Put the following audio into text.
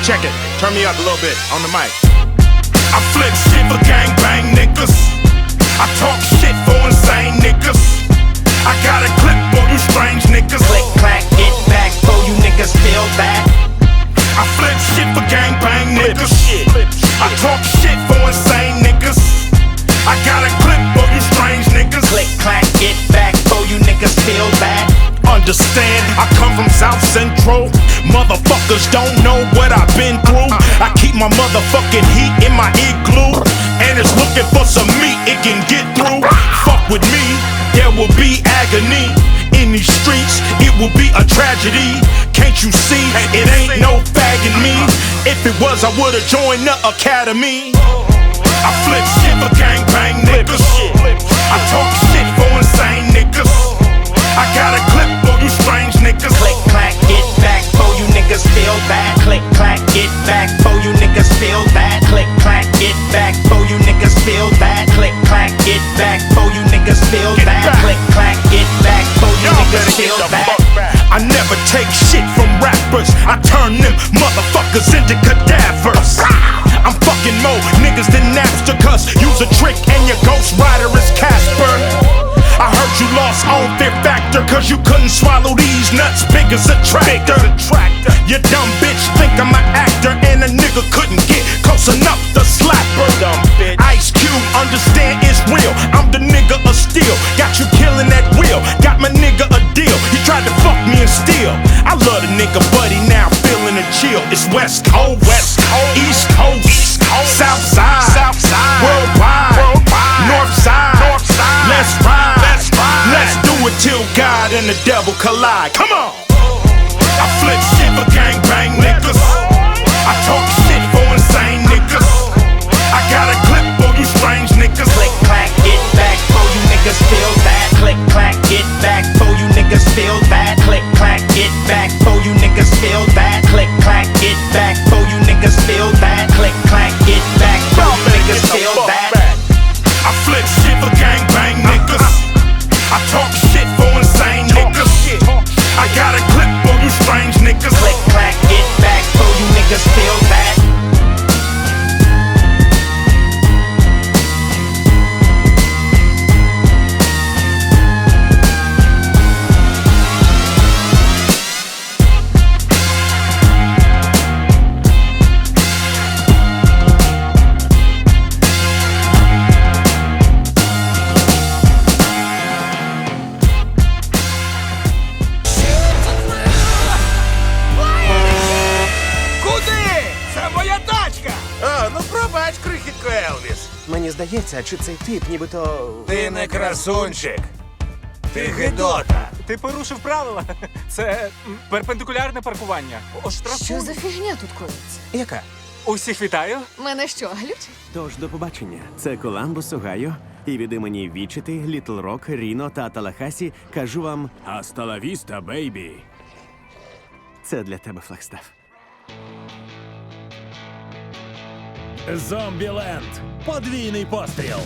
check it. Turn me up a little bit on the mic. I flip shit for gang bang niggas. I talk shit for insane niggas. I got a clip for you strange niggas. Click, clack, get back, for you niggas feel that. I flip shit for gang bang niggas. I talk shit for insane niggas. I got a clip for you strange niggas. Click, clack, get back, for you niggas feel that. Understand, I come from South Central. Motherfuckers don't know what I've been through. I keep my motherfucking heat in my igloo. And it's looking for some meat it can get through. Fuck with me, there will be agony. In these streets, it will be a tragedy. Can't you see? It ain't no fagging me. If it was, I would've joined the academy. I flip shit for gang take shit from rappers. I turn them motherfuckers into cadavers. I'm fucking more niggas than Napster, cause use a trick and your ghost rider is Casper. I heard you lost on Fear Factor, cause you couldn't swallow these nuts big as a tractor. You dumb bitch think I'm an actor, and a nigga couldn't get close enough to slap her. Ice Cube, understand it's real. I'm fuck me and steal. I love the nigga, buddy. Now feeling the chill. It's West Coast, West Coast, East Coast, East Coast, South Side, South Side, worldwide, worldwide, North Side, North Side. Let's ride, let's ride. Let's do it till God and the devil collide. Come on. I flip shit for gang bang niggas. I talk shit for insane niggas. Елвіс. Мені здається, чи цей тип нібито. Ти не красунчик. Ти гидота. Ти порушив правила. Це м, перпендикулярне паркування. Оштрафуй. Що за фігня тут коїться? Яка? Усіх вітаю. Мене що, глючить? Тож до побачення. Це Коламбус, Огайо. І від імені Вічити, Літл Рок, Ріно та Талахасі кажу вам «Hasta la бейбі». Це для тебе, Флекстаф. Зомбіленд. Подвійний постріл.